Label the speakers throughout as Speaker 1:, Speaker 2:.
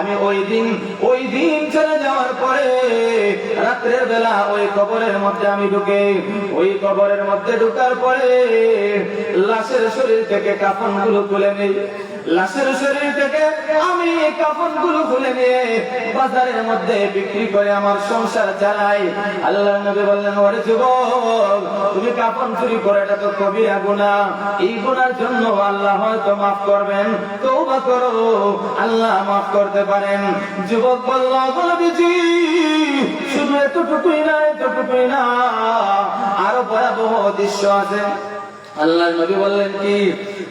Speaker 1: আমি ওই দিন ওই দিন চলে যাওয়ার পরে রাত্রের বেলা ওই কবরের মধ্যে আমি ঢুকে, ওই কবরের মধ্যে ঢুকার পরে লাশের শরীর থেকে কাফনগুলো তুলে নেই। লাশের শরীর থেকে আমি কাফনগুলো খুলে নিয়ে বাজারের মধ্যে বিক্রি করে আমার সংসার চালাই। আল্লাহ নবী বললেন, ওরে যুবক, তুমি কাফন চুরি করে, এটা তো কবিরা গুনাহ। এই গুনার জন্য আল্লাহ হয়তো মাফ করবেন, তওবা করো, আল্লাহ মাফ করতে পারেন। যুবক বলল বলবিজি শুধু এতটুকুই না এতটুকুই না, আরও ভয়াবহ দৃশ্য আছে। আল্লাহ নবী বললেন কি?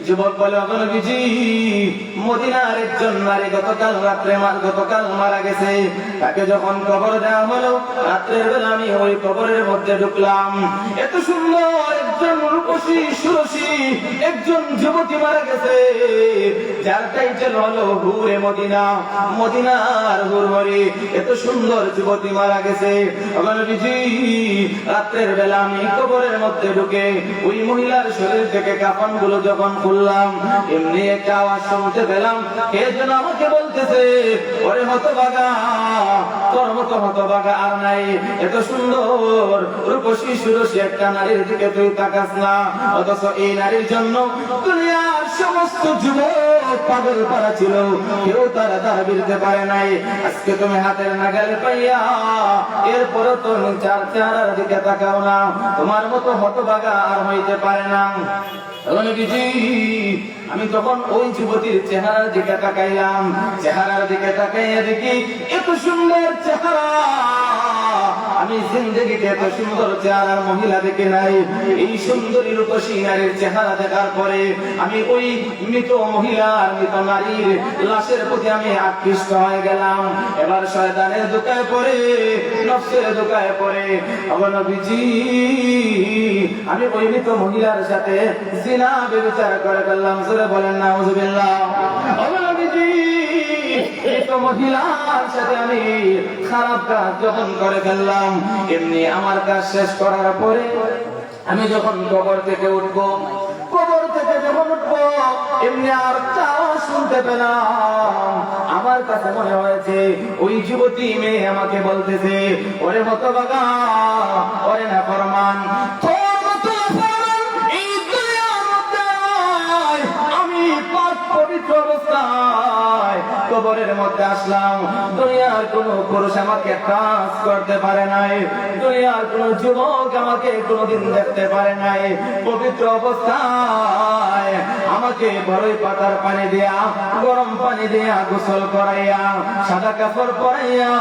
Speaker 1: যুবক বলে অগনবীজি মদিনার একজন নারী গতকাল রাত্রে গতকাল মারা গেছে। তাকে যখন কবর দেওয়া হলো, রাত্রের বেলা আমি ওই কবরের মধ্যে ঢুকলাম। এত সুন্দর একজন রূপসী, সুরসী একজন যুবতী মারা গেছে, যার টাইটেল হলো হুরে মদিনা, মদিনার হুরহরি এত সুন্দর যুবতী মারা গেছে। অগনবীজি রাত্রের বেলা আমি কবরের মধ্যে ঢুকে ওই মহিলার শরীর থেকে কাফনগুলো যখন খুললাম, এমনি একটা আওয়াজ শুনতে পেলাম। কে যেন আমাকে বলতেছে, ওরে হতবাগা তোর মতো হতবাগা আর নাই। এত সুন্দর রূপসী সুরসী একটা নারীর দিকে তুই তাকাস না। অথচ এই নারীর জন্য দুনিয়ার সমস্ত যুবক পাগল পারা ছিল। কেউ তারা দ্বারা বিরতে পারে নাই। আজকে তুমি হাতের নাগালে পাইয়া এরপরও তুমি চার চেহারার দিকে তাকাও না। তোমার মতো হতবাগা আর হইতে পারে না। আমি তখন ওই যুবতীর চেহারার দিকে তাকাইলাম। চেহারার দিকে তাকাইয়া দেখি এত সুন্দর চেহারা। আমি জিন্দগিতে এত সুন্দর চেহারার মহিলা দেখে নাই। এই সুন্দরী রূপসী নারীর চেহারা দেখার পরে আমি ওই মৃত মহিলার, মৃত নারীর লাশের প্রতি আমি আকৃষ্ট হয়ে গেলাম। এবার শয়তানের দোকায় পড়ে, নফসের দোকায় পড়ে। অবনবীজি আমি ওই মৃত মহিলার সাথে জিনা, ব্যবচার করে ফেললাম। জোরে বলেন না হুজুবিল্লাহ আমার কাজ শেষ করার পরে আমি যখন কবর থেকে উঠবো, কবর থেকে যখন উঠবো, এমনি আর চাওয়া শুনতে পেলাম। আমার কাছে মনে হয়েছে, ওই যুবতী মেয়ে আমাকে বলতেছে, ওরে মতো বাগা ওরে না ফরমান কবরের মধ্যে আসলাম। দুনিয়ার কোন পুরুষ আমাকে কাজ করতে পারে নাই। দুনিয়ার কোন যুবক আমাকে কোনদিন দেখতে পারে নাই। পবিত্র অবস্থায় আমাকে বড়ই পাতার পানি দেয়া, গরম পানি দেয়া গোসল করাইয়া, সাদা কাপড় পরাইয়া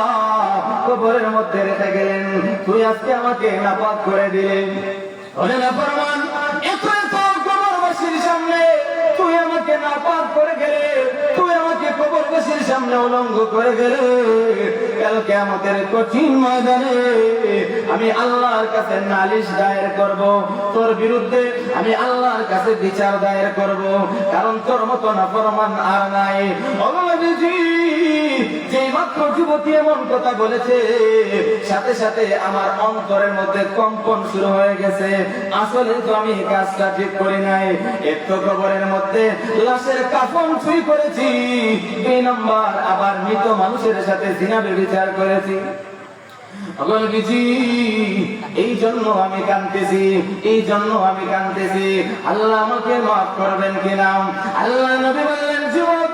Speaker 1: কবরের মধ্যে রেখে গেলেন। তুই আজকে আমাকে নাপাক করে দিলেন ওরে ফরমান, এত কবরবাসীর সামনে তুই আমাকে নাপাক করে গেলে। কবরবাসীর সামনে উলঙ্গ করে গেলে কালকে আমাদের কঠিন ময়দানে আমি আল্লাহর কাছে নালিশ দায়ের করব। তোর বিরুদ্ধে আমি আল্লাহর কাছে বিচার দায়ের করব, কারণ তোর মতো না ফরমান আর নাই। অগলবিজি যে মাত্র যুবতী এমন কথা বলেছে, সাথে সাথে আমার অন্তরের মধ্যে কম্পন শুরু হয়ে গেছে। আসলে তো আমি কাজটা ঠিক করি নাই। একটু কবরের মধ্যে লাশের কাফন ছুঁই করেছি। দুই নম্বর, আবার মৃত মানুষের সাথে জিনাবে বিচার করেছি। এই জন্য আমি কানতেছি এই জন্য আমি কানতেছি আল্লাহ আমাকে মাফ করবেন কিনা? আল্লাহ নবী বললেন, যুবক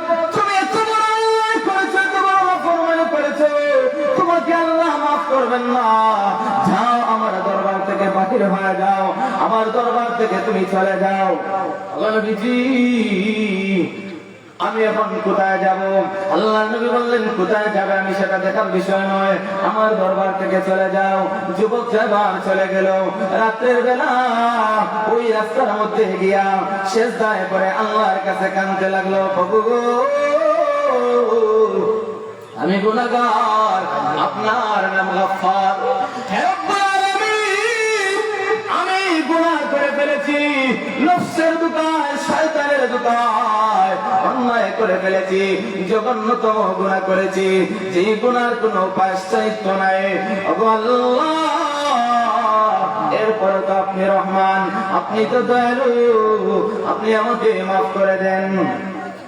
Speaker 1: তোমাকে আল্লাহ মাফ করবেন না। যাও আমার দরবার থেকে বাহির হয়ে যাও। আমার দরবার থেকে তুমি চলে যাও। অগলবিজি আমি এখন কোথায় যাব? আল্লাহ নবী বললেন, কোথায় যাবে? আমি সেটা দেখার বিষয় নয়। আমার দরবার থেকে চলে যাও। যুবক যাবার চলে গেল। রাত্রের বেলা ওই রাস্তার মধ্যে গিয়া শেষ দায় করে আল্লাহর কাছে কানতে লাগল। প্রভু আমি গুনাহগার আপনার নাম আলামিন, আমি করে ফেলেছি নফসের দোকায় শয়তানের দোকায় অন্যায় করে ফেলেছি করেছি। যে গুনার কোনো পাশ্চাত্য নাই। আল্লাহ এরপরে তো আপনি রহমান আপনি তো দয়ালু আপনি আমাকে মাফ করে দেন।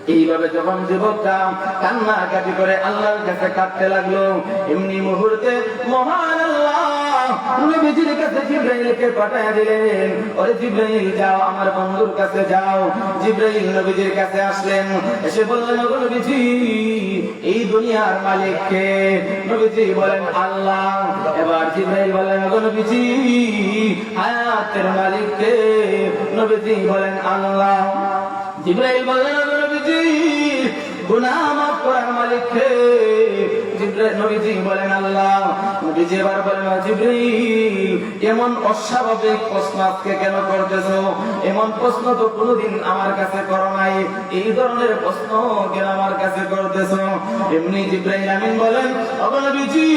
Speaker 1: এইভাবে যখন যুবকটা কান্না কাটি করে আল্লাহর কাছে কাঁদতে লাগল, এমনি মুহূর্তে মহান আল্লাহ এই দুনিয়ার মালিক কে? বলেন, আল্লাহ। এবার জিব্রাইল বলেন ওগো হায়াতের মালিক কে? নবীজি বলেন, আল্লাহ। জিব্রাইল বললেন নবীজি, গুনাহ মাফ করার মালিক কে নবীজি বলেন, আল্লাহ। নবীজি এবার বলেন জিব্রাইল এমন অস্বাভাবিক প্রশ্ন আজকে কেন করতেছো? এমন প্রশ্ন তো কোনোদিন আমার কাছে করো নাই। এই ধরনের প্রশ্ন কেন আমার কাছে করতেছো? এমনি জিব্রাইল আমিন বলেন ওগো নবীজি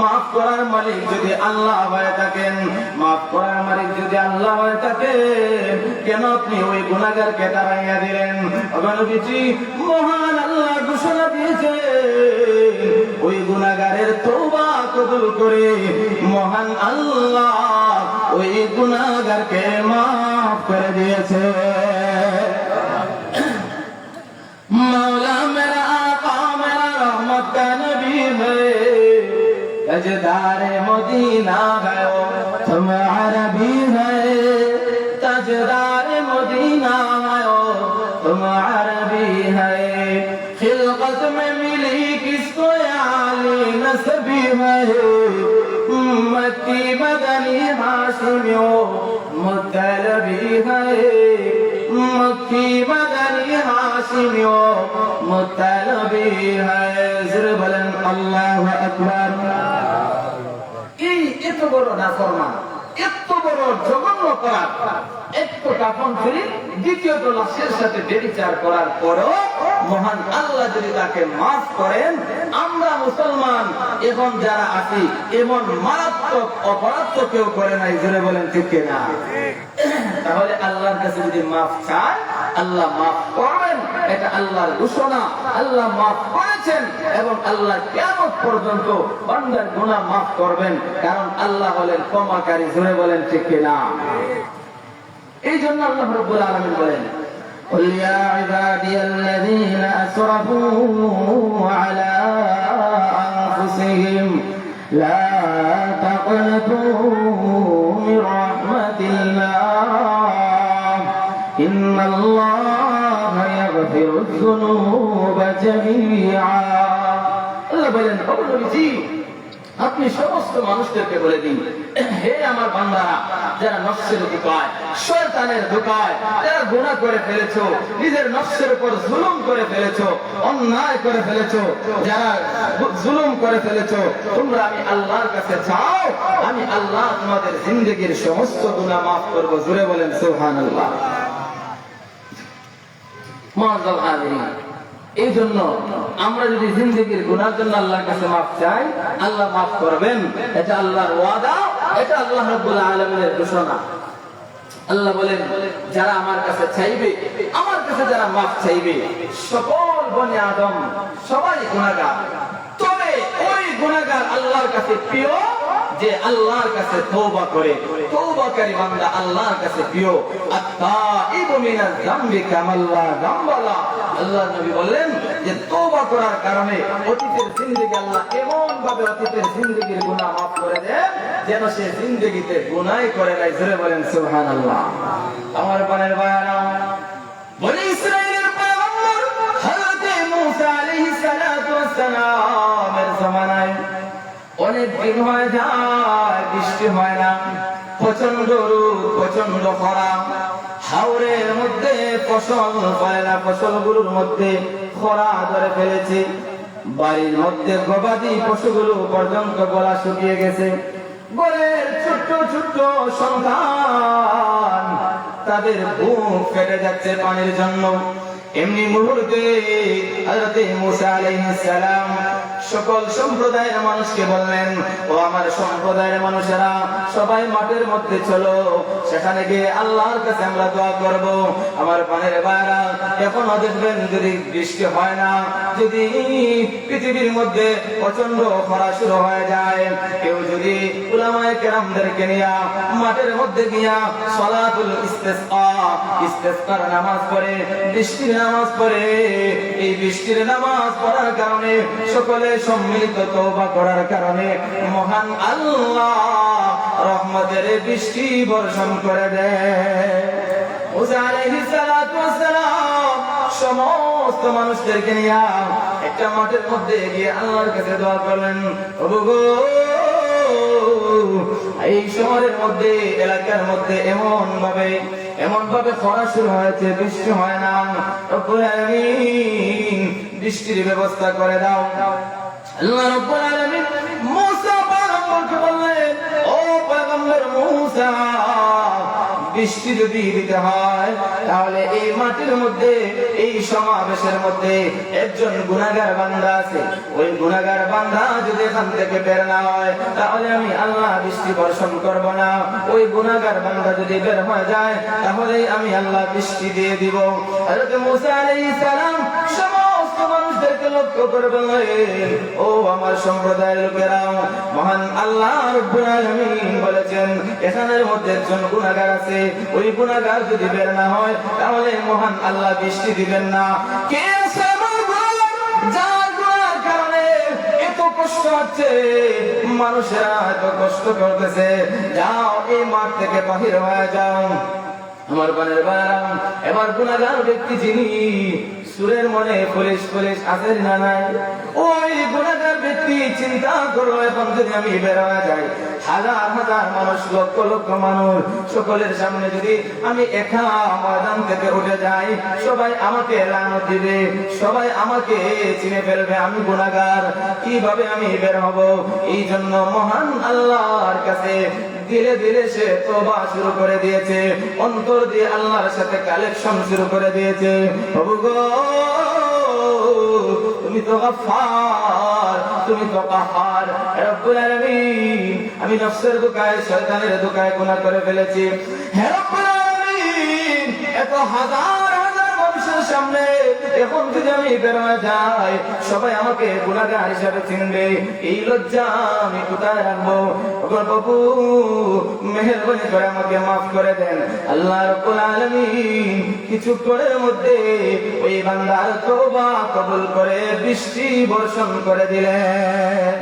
Speaker 1: মাফ করার মালিক যদি আল্লাহ হয়ে থাকেন, মাফ করার মালিক যদি আল্লাহ হয়ে থাকে কেন আপনি ওই গুণাগারকে দাঁড়াইয়া দিলেন? অগণবিজি মহান আল্লাহ ঘোষণা দিয়েছে ওই গুণাগারের তৌবা কবুল করে মহান আল্লাহ ওই গুণাগারকে মাফ করে দিয়েছে। মাওলা মেরা तजदार मदीना है ओ, तुम अरबी है तजदार मदीना है ओ, तुम अरबी है खिलकत में मिली किसको आली नसबी है मक्की मदनी हाशिमियों मुतलबी है मक्की मदनी हाशिमियों मुतलबी है जिरबलन अल्लाह अकबर এই এত বড় নাফরমান এত বড় জঘন্য দ্বিতীয়ত লাশের সাথে বেবিচার করার পরও মহান আল্লাহ যদি তাকে মাফ করেন, আমরা মুসলমান, এখন যারা আছি, এমন মারাত্মক অপরাধ কেউ করে নাই, জোরে বলেন ঠিক না তাহলে আল্লাহর কাছে যদি মাফ চায়, আল্লাহ মাফ করবেন। এটা আল্লাহর ঘোষণা আল্লাহ মাফ করেছেন এবং আল্লাহ কেমন পর্যন্ত বান্দার গুনাহ মাফ করবেন কারণ আল্লাহ হলেন ক্ষমাকারী জোরে বলেন ঠিক না এই জন্য আল্লাহ রব্বুল আলামিন বলেন قل يا عبادي الذين أسرفوا على أنفسهم لا تقنطوا من رحمة الله إن الله يغفر الذنوب جميعا الله বলেন অবনবীজি আপনি সমস্ত মানুষদেরকে বলে দিন হে আমার বান্দারা যারা নফসের ধোকায় শয়তানের ধোকায় যারা গুনাহ করে ফেলেছো নিজের নফসের উপর জুলুম করে ফেলেছো অন্যায় করে ফেলেছো যারা জুলুম করে ফেলেছো তোমরা আমি আল্লাহর কাছে চাও আমি আল্লাহ তোমাদের জিন্দগির সমস্ত গুনাহ মাফ করবো জুড়ে বলেন সুবহানাল্লাহ এই জন্য আমরা যদি জিন্দগির গুনার জন্য আল্লাহর কাছে মাফ চাই, আল্লাহ মাফ করবেন। এটা আল্লাহর ওয়াদা, এটা আল্লাহ রাব্বুল ঘোষণা। আল্লাহ বলেন, যারা আমার কাছে চাইবে, আমার কাছে যারা মাফ চাইবে, সকল বনি আদম সবাই গুনাহগার। তবে ওই গুনাহগার আল্লাহর কাছে প্রিয় যে আল্লাহর কাছে তওবা করে, তওবাকারী বান্দা আল্লাহর কাছে প্রিয়। আত্তাইবু মিনাজ যামবি কামাল্লা যামবালা। আল্লাহ নবী বললেন যে তওবা করার কারণে অতীতের জিন্দেগি আল্লাহ এমন ভাবে অতীতের জিন্দেগির গুনাহ মাফ করে দেন যেন সে জিন্দেগিতে গুনাহই করে নাই। জোরে বলেন, সুবহানাল্লাহ। আমার পানের বায়ানা, বনি ইসরাইলের পয়গম্বর হযরত মূসা আলাইহিস সালাতু ওয়াস সালামের জামানায় অনেক দিন হয়ে যায়, বৃষ্টি হয় না। প্রচণ্ড রোদ প্রচণ্ড খরা। হাওরের মধ্যে ফসল ফলে না, ফসলগুলোর মধ্যে খরা ধরে ফেলেছে। বাড়ির মধ্যে গবাদি পশুগুলো পর্যন্ত গলা শুকিয়ে গেছে। গলের ছোট্ট ছোট্ট সন্তান তাদের বুক ফেটে যাচ্ছে পানির জন্য। এমনি মুহূর্তে হযরত মুসা আলাইহিস সালাম সকল সম্প্রদায়ের মানুষকে বললেন, ও আমার সম্প্রদায়ের মানুষেরা, সবাই মাঠের মধ্যে চলো। সেখানে গিয়ে আল্লাহর কাছে আমরা দোয়া করব। আমার পানের বাইরা এখনও দেখবেন যদি বৃষ্টি হয় না, যদি পৃথিবীর মধ্যে প্রচণ্ড খরা শুরু হয়ে যায়, কেউ যদি উলামায় কেরামদেরকে নিয়া মাঠের মধ্যে গিয়া সলাতুল ইস্তেসকা ইস্তেসকার নামাজ পড়ে, বৃষ্টির নামাজ পড়ে, এই বৃষ্টির নামাজ পড়ার কারণে সকলে সম্মিলিত তওবা করার কারণে মহান আল্লাহ রহমতের বৃষ্টি বর্ষণ করে দেয় মানুষদেরকে একটা মাঠের মধ্যে গিয়ে আল্লাহর কাছে দোয়া করলেন এই শহরের মধ্যে, এলাকার মধ্যে এমন ভাবে এমন ভাবে খরা শুরু হয়েছে, বৃষ্টি হয় না। বৃষ্টির ব্যবস্থা করে দাও। বৃষ্টি যদি দিতে হয়, তাহলে এই মাটির মধ্যে, এই সমাবেশের মধ্যে একজন গুনাগার বান্দা আছে। ওই গুনাগার বান্দা যদি এখান থেকে বের না হয়, তাহলে আমি আল্লাহ বৃষ্টি বর্ষণ করব না। ওই গুনাগার বান্দা যদি বের হয়ে যায় তাহলে আমি আল্লাহ বৃষ্টি দিয়ে দিব। লক্ষ্য করে বললেন ও আমার সম্প্রদায়ের লোকেরা, মহান আল্লাহ বলেছেন, এখানের মধ্যে একজন গুনাহগার আছে, ওই গুনাহগার যদি বের না হয়, তাহলে মহান আল্লাহ বৃষ্টি দিবেন না। আমার গুনাহগার? যার গুনার কারণে এত কষ্ট হচ্ছে, মানুষেরা এত কষ্ট করতেছে। যাও এই মাঠ থেকে বাহির যাও। আমার বানের বারাম এবার গুনাগার ব্যক্তি যিনি সুরের মনে পুলিশ পুলিশ আসেন না নাই? ওই ব্যক্তি চিন্তা করল এখন যদি আমি বের যাই, হাজার হাজার মানুষ, লক্ষ লক্ষ মানুষ, সকলের সামনে যদি আমি একা ময়দান থেকে উঠে যাই, সবাই আমাকে লানত দিবে, সবাই আমাকে চিনে ফেলবে, আমি গুনাগার কীভাবে আমি বের হব? এই জন্য মহান আল্লাহর কাছে ধীরে ধীরে সে তোবা শুরু করে দিয়েছে, অন্তর দিয়ে আল্লাহর সাথে কালেকশন শুরু করে দিয়েছে। প্রভু গো তুমি তো গফফার, তুমি তো কাহার রব্বুল আলামিন, আমি নফসের দোকায়, শয়তানের দোকায় গুনাহ করে ফেলেছি। হে রব্বুল আলামিন, এত হাজার সামনে, এখন যদি আমি বের হয়ে যাই, সবাই আমাকে গুণাগার হিসাবে চিনবে। এই লজ্জা আমি কোথায় বাবু, মেহরবানি করে আমাকে মাফ করে দেন। আল্লাহ কিছুক্ষণের মধ্যে ওই বান্দার তওবা কবুল করে বৃষ্টি বর্ষণ করে দিলেন।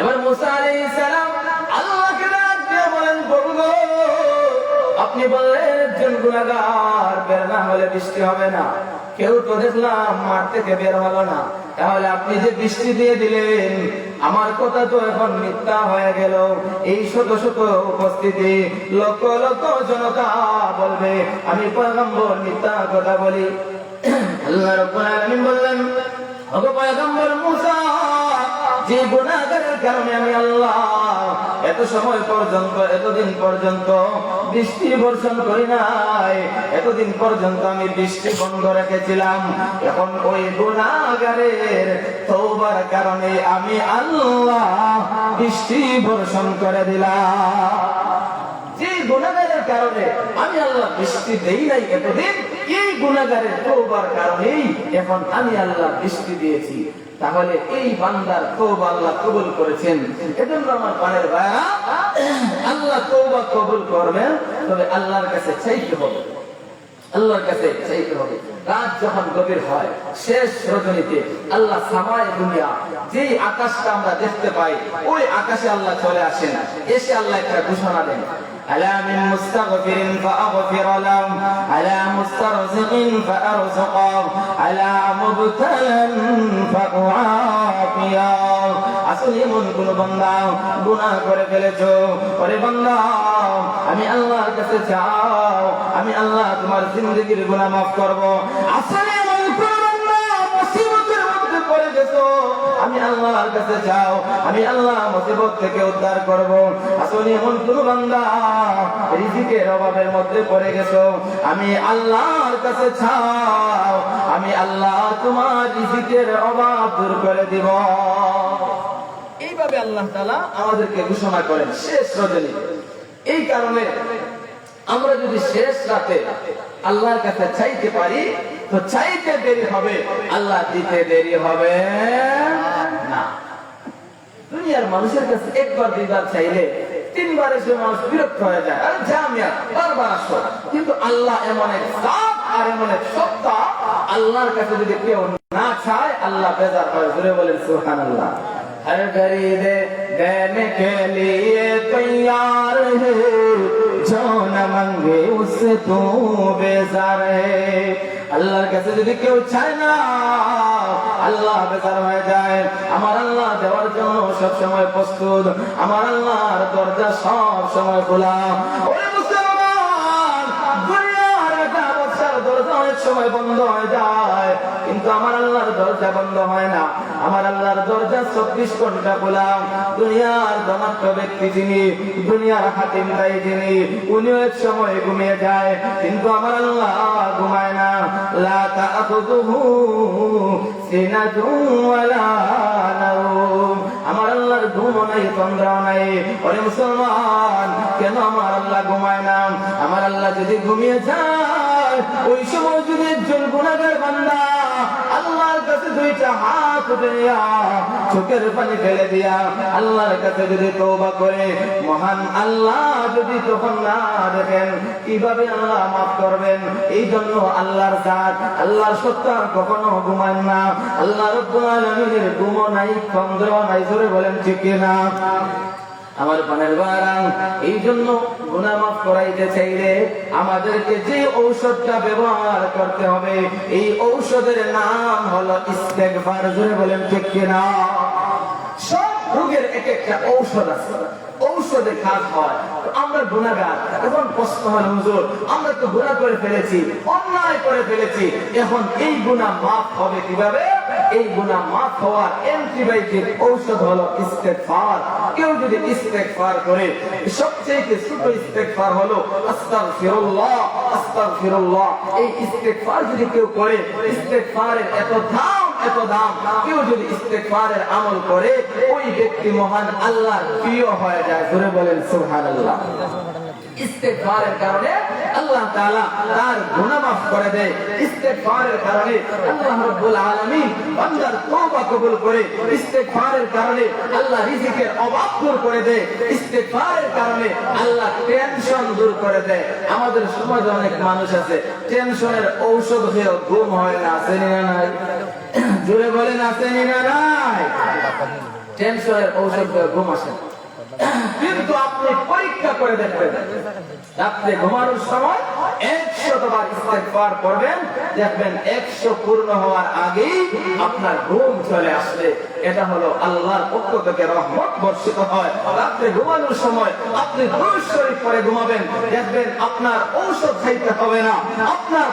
Speaker 1: এবার মুসা সালাম আপনি বললেন, একজন গুনাহগার, বের না হলে বৃষ্টি হবে না। কেউ তো দেখলাম, মাঠ থেকে বের হলো না। তাহলে আপনি যে বৃষ্টি দিয়ে দিলেন, আমার কথা তো এখন মিথ্যা হয়ে গেল। এই শত শত উপস্থিতি, লক্ষ লক্ষ জনতা বলবে, আমি পয়গম্বর মিথ্যা কথা বলি। আল্লাহ রাব্বুল আলামিন বললেন, ওগো পয়গম্বর মুসা যে গুণাগারের কারণে আমি আল্লাহ এত সময় পর্যন্ত, এতদিন পর্যন্ত বৃষ্টি বর্ষণ করি নাই। এতদিন পর্যন্ত আমি বৃষ্টি বন্ধ রেখেছিলাম। এখন ওই গুণাগারের তৌবার কারণে আমি আল্লাহ বৃষ্টি বর্ষণ করে দিলাম। যে গুণাগারের কারণে আমি আল্লাহ বৃষ্টি দেই নাই এতদিন, এই গুণাগারের তৌবার কারণেই এখন আমি আল্লাহ বৃষ্টি দিয়েছি। তাহলে এই বান্দার তৌবা আল্লাহ কবুল করেছেন। এজন্য আমার পানের ভাইয়া আল্লাহ তৌবা কবুল করবেন, তবে আল্লাহর কাছে চাইতে হবে। আল্লাহর কাছে চাইতে হবে। রাত যখন গভীর হয়, শেষ রজনীতে আল্লাহ সামায় দুনিয়া, যেই আকাশটা আমরা দেখতে পাই, ওই আকাশে আল্লাহ চলে আসেন। এসে আল্লাহ একটা ঘোষণা দেন। ألا من مستغفر فأغفر له ألا مسترزق فأرزقه ألا مبتلا فأعافيه আসলে এমন কোন বান্দা গুনাহ করে ফেলেছো ওরে বান্দা আমি আল্লাহর কাছে চাও আমি আল্লাহ তোমার জিন্দগির গুনাহ মাফ করব আসলে পড়ে গেছো। আমি আল্লাহর কাছে চাও, আমি আল্লাহ মুসিবত থেকে উদ্ধার করব। আসলে বান্দা, রিজিকের অভাবের মধ্যে পড়ে গেছো। আমি আল্লাহর কাছে চাও, আমি আল্লাহ তোমার রিজিকের অভাব দূর করে দিব। এইভাবে আল্লাহ তাআলা আমাদেরকে ঘোষণা করেন, শেষ রজনী। এই কারণে আমরা যদি শেষ রাতে আল্লাহর কাছে চাইতে পারি তো চাইতে দেরি হবে আল্লাহ দিতে দেরি হবে না দুনিয়ার মানুষের কাছে একবার দুইবার চাইলে তিনবার এসে মানুষ বিরক্ত হয়ে যায় আরে যা মিয়া বারবার আসো কিন্তু আল্লাহ এমন এক সাপ আর এমন এক সত্তা আল্লাহর কাছে যদি কেউ না চায় আল্লাহ বেজার হয় ঘুরে বলেন সুহান আল্লাহ हर गरीब देने के लिए तैयार है जो न मंगे उससे तू बेजार है আল্লাহর কাছে যদি কেউ চায় না, আল্লাহ বেজার হয়ে যায়। আমার আল্লাহ দেওয়ার জন্য সব সময় প্রস্তুত। আমার আল্লাহর দরজা সব সময় খোলা। সময় বন্ধ হয়ে যায়। আমার আল্লাহর দরজা বন্ধ হয় না। আমার আল্লাহর দরজা চব্বিশ ঘণ্টা খোলা। দুনিয়ার ধনাত্ম ব্যক্তি যিনি, দুনিয়ার হাতিম দায়ী যিনি, উনিও এক সময় ঘুমিয়ে যায়, কিন্তু আমার আল্লাহ ঘুমায় না। আমার আল্লাহর ঘুমও নাই তন্দ্রাও নাই। ওরে মুসলমান, কেন আমার আল্লাহ ঘুমায় না? আমার আল্লাহ যদি ঘুমিয়ে যায়, ওই সময় যদি একজন গুণাগার বান্দা আল্লাহর কাছে দুইটা হাত দিয়া চোখের পানি ফেলে দিয়া আল্লাহর কাছে যদি তওবা করে, মহান আল্লাহ যদি তখন না দেখেন, কীভাবে আল্লাহ মাফ করবেন? এই জন্য আল্লাহর জাত আল্লাহর সত্তা কখনো ঘুমায় না। আল্লাহ রব্বুল আলামিনের ঘুমও নাই চন্দ্র নাই, জোরে বলেন ঠিক না আমার পানের বারাং এই জন্য গুনাহ মাফ করাইতে চাইলে আমাদেরকে যে ঔষধটা ব্যবহার করতে হবে, এই ঔষধের নাম হলো ইস্তেগফার। জোরে বলেন, ঠিক কিনা? সব রোগের এক একটা ঔষধ আছে। ঔষধে কাজ হয়, আমরা গুণাগার এখন প্রশ্ন হয়, হুজুর, আমরা তো গুণা করে ফেলেছি, অন্যায় করে ফেলেছি, এখন এই গুণা মাফ হবে কীভাবে? এই গুণা মাফ হওয়ার অ্যান্টিবায়োটিক ঔষধ হলো ইস্তেগফার কেউ যদি ইস্তেগফার করে সবচেয়ে ছোট ইস্তেগফার হলো আস্তাগফিরুল্লাহ আস্তাগফিরুল্লাহ। এই ইস্তেগফার যদি কেউ করে ইস্তেগফারের এত দাম এত দাম। কেউ যদি ইস্তেগফারের আমল করে, ওই ব্যক্তি মহান আল্লাহর প্রিয় হয়ে যায়। ধরে বলেন সুবহানাল্লাহ। কারণে আল্লাহ তাআলা তার গুনাহ মাফ করে দেয়। কারণে আল্লাহ রাব্বুল আলামিন বান্দার তওবা কবুল করে। কারণে আল্লাহ রিজিকের অভাব দূর করে দেয়। কারণে আল্লাহ টেনশন দূর করে দেয়। আমাদের সমাজে অনেক মানুষ আছে টেনশনের ঔষধ খেয়েও ঘুম হয় না, আছে না নাই? জোরে বলেন, আছে না নাই? টেনশনের ঔষধ ঘুম আসে না। কিন্তু আপনি পরীক্ষা করে দেখবেন। রাত্রে ঘুমানোর সময় ঔষধ খাইতে হবে না, আপনার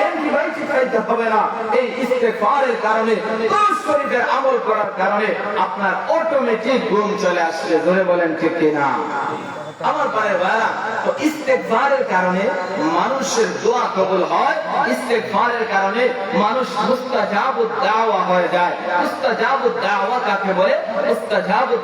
Speaker 1: অ্যান্টিবায়োটিক খাইতে হবে না। এই ইস্তেগফারের কারণে দুরূদ শরীফের আমল করার কারণে আপনার অটোমেটিক ঘুম চলে আসবে। জোরে বলেন ঠিক কিনা? আমার পারে ভাইরা তো ইস্তেগফারের কারণে মানুষের দোয়া কবুল হয় ইস্তেগফারের কারণে মানুষ দাওয়া হয়ে যায়। দাওয়া কাকে বলে?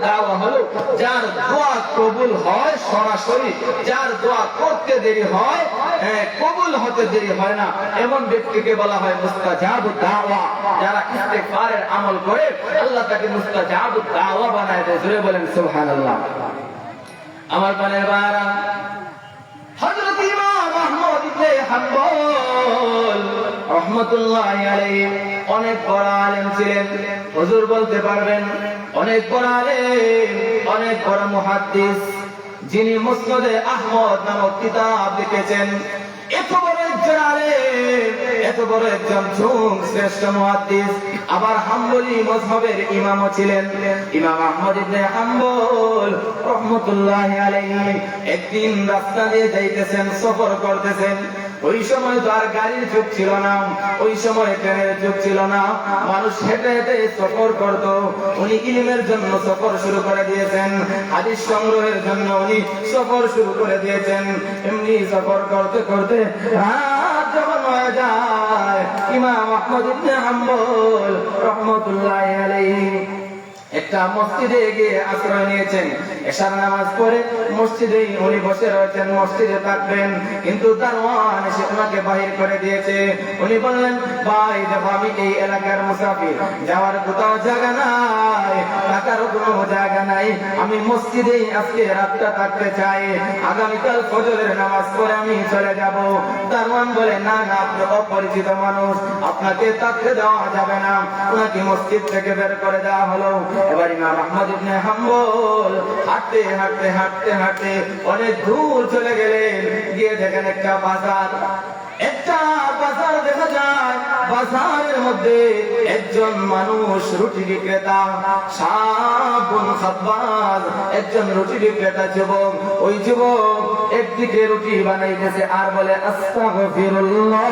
Speaker 1: দাওয়া হলো যার দোয়া কবুল হয় সরাসরি যার দোয়া করতে দেরি হয় হ্যাঁ, কবুল হতে দেরি হয় না। এমন ব্যক্তিকে বলা হয় মুস্তাজাবুদ দাওয়া যারা ইস্তেগফারের আমল করে আল্লাহ তাকে মুস্তাজাবুদ দাওয়া বানায় দেয়। জুড়ে বলেন সুবহানাল্লাহ। আমার পানের বারা। অনেক বড় আলেম ছিলেন। হজুর বলতে পারবেন, অনেক বড় আলেম, অনেক বড় মুহাদ্দিস, যিনি মুসলদে আহমদ নামক কিতাব লিখেছেন। এত বড় একজন আলে এত বড় একজন ঝুম শ্রেষ্ঠ মহাদিস আবার হাম্বলি মজহবের ইমামও ছিলেন। ইমাম আহমদ ইবনে হাম্বল রহমতুল্লাহ আলাইহি একদিন রাস্তা দিয়ে যাইতেছেন, সফর করতেছেন। ওই সময় তো আর গাড়ির যুগ ছিল না। ওই সময় ট্রেনের যুগ ছিল না। মানুষ হেঁটে হেঁটে সফর করত। উনি ইলিমের জন্য সফর শুরু করে দিয়েছেন। হাদিস সংগ্রহের জন্য উনি সফর শুরু করে দিয়েছেন। এমনি সফর করতে করতে রাত যখন হয়ে যায়, ইমাম আহমদ ইবনে হাম্বল রহমতুল্লাহ আলাইহি একটা মসজিদে গিয়ে আশ্রয় নিয়েছেন। এশার নামাজ পড়ে মসজিদে উনি বসে রয়েছেন, মসজিদে থাকবেন। কিন্তু দারওয়ান এসে ওনাকে বাহির করে দিয়েছে। উনি বললেন, ভাই, দেখো, আমি এই এলাকার মুসাফির। যাওয়ার কোথাও জায়গা নাই, থাকার কোনো জায়গা নাই। আমি মসজিদেই আজকে রাতটা থাকতে চাই। আগামীকাল ফজরের নামাজ পড়ে আমি চলে যাব। দারওয়ান বলে, না না, আপনি অপরিচিত মানুষ। আপনাকে থাকতে দেওয়া যাবে না। ওনাকে মসজিদ থেকে বের করে দেওয়া হলো। এবার ইমাম আহমদ ইবনে হাম্বল হাঁটতে হাঁটতে হাঁটতে হাঁটতে অনেক দূর চলে গেলেন। গিয়ে দেখেন একটা বাজার। একটা বাজার দেখা যায়। বাজারের মধ্যে একজন মানুষ রুটি বিক্রেতা, সাবুন খাব্বাজ। একজন রুটি বিক্রেতা যুবক, ওই যুবক একদিকে রুটি বানাইতেছে আর বলে, আস্তাগফিরুল্লাহ।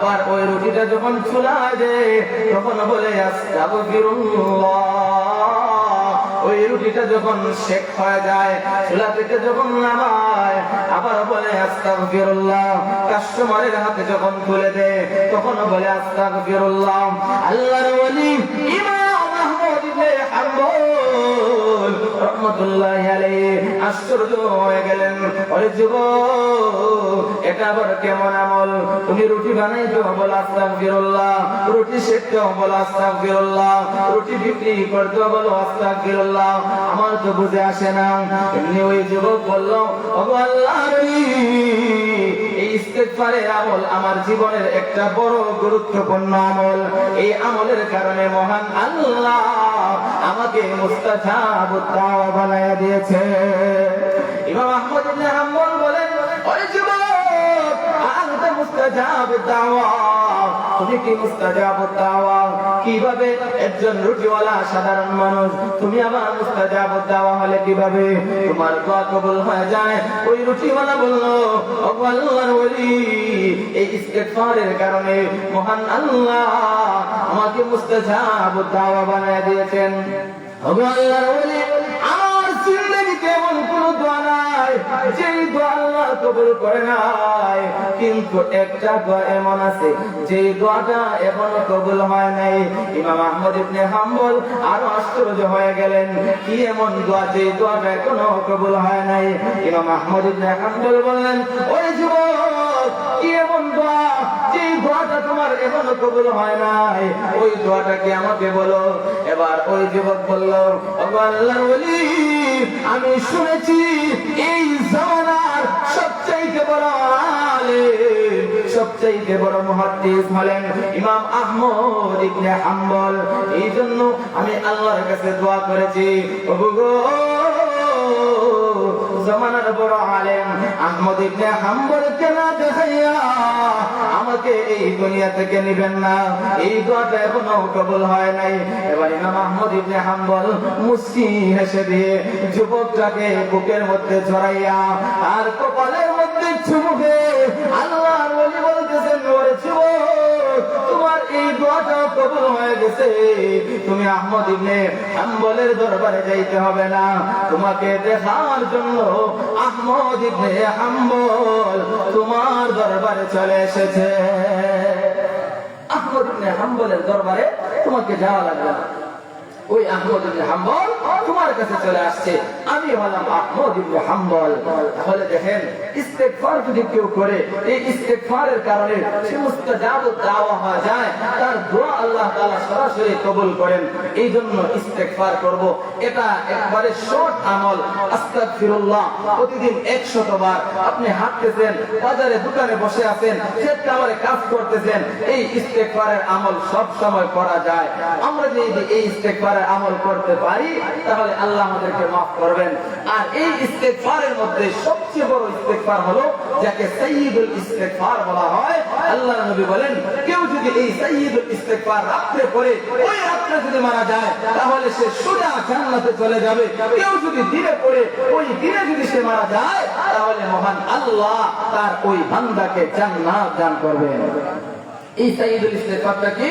Speaker 1: আবার ওই রুটিটা যখন চুলায় দেয় তখন বলে, আস্তাগফিরুল্লাহ। ওই রুটিটা যখন শেখ হয়ে যায়, চুলা থেকে যখন নামায়, আবার বলে, আস্তাগফিরুল্লাহ। কাস্টমারের হাতে যখন তুলে দেয়, তখন বলে, আস্তাগফিরুল্লাহ। আল্লাহর ওলি ইমাম আহমদ হাম্বল রহমতুল্লাহ আশ্চর্য হয়ে গেলেন। ওরে যুবক, এটা আবার কেমন আমল? তুমি রুটি বানাইতে বল আস্তাগফিরুল্লাহ। রুটি শেখতে বল আস্তাগফিরুল্লাহ। রুটি বিক্রি করতে বল আস্তাগফিরুল্লাহ। আমার তো বুঝে আসে না। এমনি ওই যুবক বলল, ওগো আল্লাহর ইস্তেগফারের আমল আমার জীবনের একটা বড় গুরুত্বপূর্ণ আমল। এই আমলের কারণে মহান আল্লাহ আমাকে মুস্তাজাব বানায় দিয়েছে। ইমাম আহমদ ইবনে হাম্বল বলেন, ওরে যুবক মুস্তাজাব দাওয়া। তুমি কি মুস্তাজাব দাওয়া? কীভাবে একজন রুটিওয়ালা সাধারণ মানুষ তুমি আবার মুস্তাজাব দাওয়া হলে কীভাবে? তোমার দোয়া কবুল হয়ে যায়। ওই রুটিওয়ালা বলল, ওগো আল্লাহর ওলি, এই ইস্তেগফারের কারণে মহান আল্লাহ আমাকে মুস্তাজাব দাওয়া বানায় দিয়েছেন। ওগো আল্লাহর ওলি, আমার জিন্দেগিতে এমন কোন দোয়া নাই, যেই দোয়া আল্লাহ কবুল করে নাই। কিন্তু একটা দোয়া এমন আছে, যেই দোয়াটা এখনও কবুল হয় নাই। ইমাম আহমদ ইবনে হাম্বল আরও আশ্চর্য হয়ে গেলেন, কি এমন দোয়া যেই দোয়াটা এখনও কবুল হয় নাই? ইমাম আহমদ ইবনে হাম্বল বললেন ওই যুবক, কি এমন দোয়া যেই দোয়াটা তোমার এখনও কবুল হয় নাই? ওই দোয়াটা কি আমাকে বলো? এবার ওই যুবক বলল আল্লাহর ওলি, আমি শুনেছি এই জামানার সবচাইতে বড় সবচাইতে বড় মুহাদ্দিস হলেন ইমাম আহমদ ইবনে হাম্বল। এই জন্য আমি আল্লাহর কাছে দোয়া করেছি, ওগো জমানার বড় আলেম আহমদ ইবনে হাম্বলকে না দেখাইয়া, আমাকে এই দুনিয়া থেকে নিবেন না। এই দোয়াটা এখনও কবুল হয় নাই। এবার ইমাম আহমদ ইবনে হাম্বল মুসকি হেসে দিয়ে যুবকটাকে বুকের মধ্যে ছড়াইয়া, আর কপালের মধ্যে চুমুকে বলি ওলি এই দোয়াটা কবুল হয়ে গেছে। তুমি আহমদ ইবনে হাম্বলের দরবারে যাইতে হবে না। তোমাকে দেখার জন্য আহমদ ইবনে হাম্বল তোমার দরবারে চলে এসেছে। আহমদ ইবনে হাম্বলের দরবারে তোমাকে যাওয়া লাগবে না। ওই আহমদ ইবনে হাম্বল তোমার কাছে চলে আসছে। আমি হলাম আহমদ ইবনে হাম্বল। তাহলে দেখেন, ইস্তেগফার যদি কেউ করে, এই ইস্তেগফারের কারণে সে মুস্তাজাব দাওয়া হয়ে যায়। তার দোয়া আল্লাহ তাআলা সরাসরি কবুল করেন। এই জন্য ইস্তেগফার করব। এটা একবারে শর্ট আমল। আস্তাগফিরুল্লাহ, প্রতিদিন 100 বার। আপনি হাঁটতেছেন, বাজারে দোকানে বসে আছেন, ক্ষেত খামারে কাজ করতেছেন, এই ইস্তেগফারের আমল সব সময় করা যায়। আমরা যদি এই ইস্তেগফারের আমল করতে পারি, তাহলে আল্লাহ আমাদেরকে মাফ করবেন। আর এই ইস্তেগফারের মধ্যে সবচেয়ে বড় ইস্তেগফার হলো, যাকে সাইয়্যিদুল ইস্তেগফার বলা হয়। আল্লাহ নবী বলেন, কেউ যদি এই সাইয়্যিদুল ইস্তেগফার রাত্রে পড়ে ওই রাত্রে যদি মারা যায়, তাহলে সে সোজা জান্নাতে চলে যাবে। কেউ যদি দিনে পড়ে, ওই দিনে যদি সে মারা যায়, তাহলে মহান আল্লাহ তার ওই বান্দাকে জান্নাত দান করবেন। এই সাইয়্যিদুল ইস্তেগফারটা কি?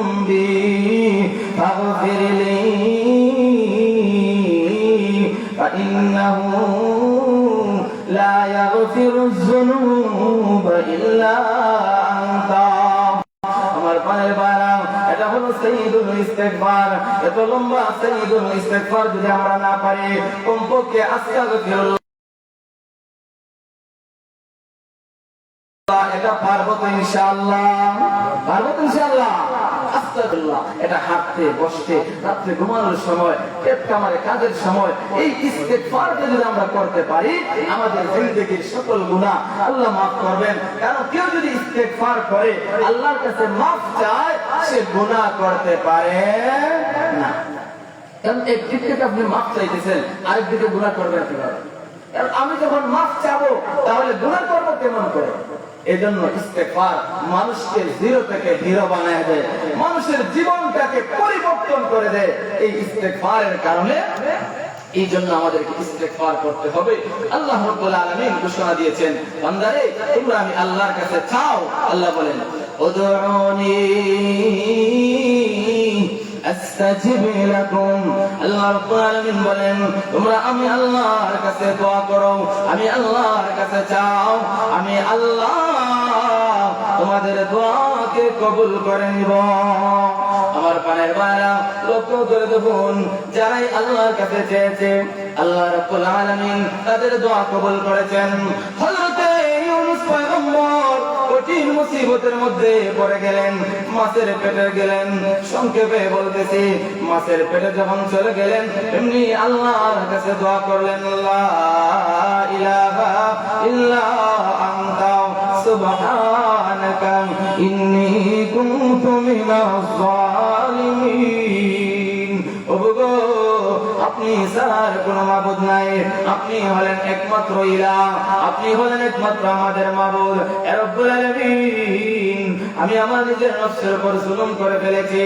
Speaker 1: আমার পায়ের বাড়া এটা হলো সঈদুল ইস্তেকবার এত লম্বা সঈদুল ইস্তেকবার যদি আমরা না পারি, কমপক্ষে আস্তাগফিরুল্লাহ এটা পারব তো পারব তো এটা হাঁটতে, বসতে, রাত্রে ঘুমানোর সময় পেট কামারে কাজের সময়, এই যদি আমরা করতে পারি, আমাদের জিন্দেগীর সকল গুনাহ আল্লাহ মাফ করবেন। কারণ কেউ যদি করে, আল্লাহর কাছে মাফ চায়, সে গুনাহ করতে পারে না। কারণ আপনি মাফ চাইতেছেন, আরেক দিকে গুনাহ করবেন কীভাবে? আমি যখন মাফ চাবো, তাহলে গুনাহ করব কেমন করে? এজন্য ইস্তেফার মানুষকে জিরো থেকে বানায় দেয় মানুষের জীবনটাকে পরিবর্তন করে দেয় এই ইস্তেফারের কারণে এই জন্য আমাদেরকে ইস্তেগফার করতে হবে। আল্লাহ রাব্বুল আলামিন ঘোষণা দিয়েছেন, বান্দারে, তোমরা আমি আল্লাহর কাছে চাও। আল্লাহ বলেন তোমাদের কবুল করে নিব। আমার পানের বারা লক্ষ্য করে দেখুন, যারাই আল্লাহর কাছে চেয়েছে, আল্লাহ রাব্বুল আলামিন তাদের দোয়া কবুল করেছেন। হযরতে কঠিন মুসিবতের মধ্যে পড়ে গেলেন, মাছের পেটে গেলেন, সংক্ষেপে বলতেছি, মাছের পেটে যখন চলে গেলেন এমনি আল্লাহর কাছে দোয়া করলেন আল্লাহ ইল্লা ইন্নী কুনতু মিনাজ জালিমিন কোন মাবুদ নাই। আপনি হলেন একমাত্র ইলা আপনি হলেন একমাত্র আমাদের মাবুদ। রব্বুল আলামিন, আমি আমার নিজের নফসের উপর জুলুম করে ফেলেছি।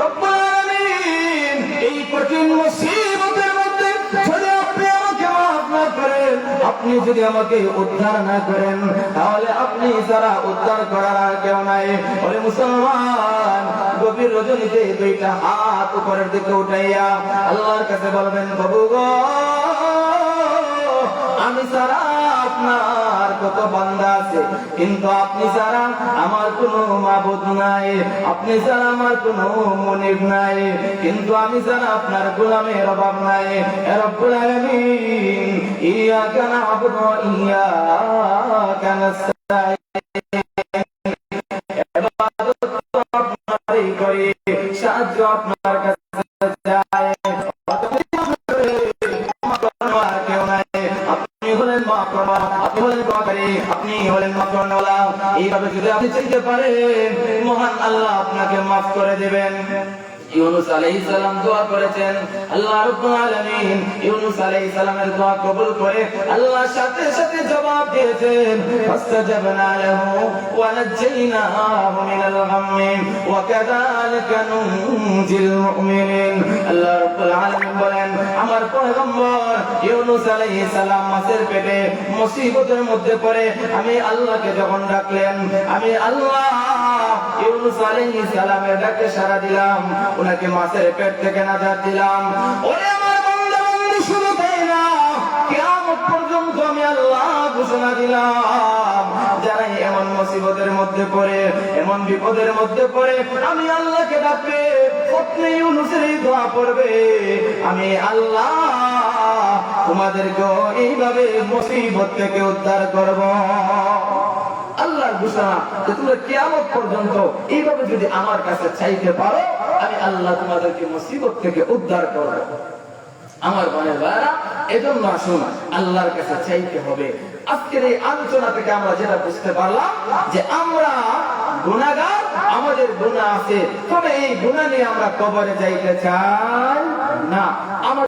Speaker 1: রব্বুল আলামিন, এই কঠিন মুসিবতের মধ্যে না করেন, আপনি যদি আমাকে উদ্ধার না করেন, তাহলে আপনি যারা উদ্ধার করার কেউ নাই। বলে মুসলমান, গভীর রজনীতে দুইটা হাত উপরের দিকে উঠাইয়া আল্লাহর কাছে বলবেন বাবু গো, আমি সারা আপনার কত বান্দা আছে? কিন্তু আপনি যারা আমার কোনো মাবুদ নাই। আপনি যারা আমার কোনো মনির নাই। কিন্তু আমি সারা আপনার গোলামের অভাব নাই। রব্বুল আলামিন ইয়াকা না'বুদু ওয়া ইয়াকা মহান আল্লাহ আপনাকে মাফ করে দেবেন। আমার পেটে মুসিবতের মধ্যে পড়ে আমি আল্লাহকে যখন ডাকলেন আমি আল্লাহ ইউনুস ডাকে সাড়া দিলাম, ওনাকে মাছের পেট থেকে নাজাত দিলাম। আমি আল্লাহ এমন বিপদের মধ্যে পড়ে, আমি আল্লাহকে ডাকবে, স্বপ্নে ইউনুসের দোয়া পড়বে। আমি আল্লাহ তোমাদেরকে এইভাবে মুসিবত থেকে উদ্ধার করব। আল্লাহর ঘোষণা যে তোমরা কিয়ামত পর্যন্ত এইভাবে যদি আমার কাছে চাইতে পারো, আমি আল্লাহ তোমাদেরকে মুসিবত থেকে উদ্ধার করব। আমার বোনের ভাইরা এজন্য আসুন আল্লাহর কাছে চাইতে হবে। আজকের এই আলোচনা থেকে আমরা যেটা বুঝতে পারলাম যে আমরা গুণাগার আমাদের গুণা আছে। তবে এই গুণা নিয়ে আমরা কবরে যাইতে চাই না। আমার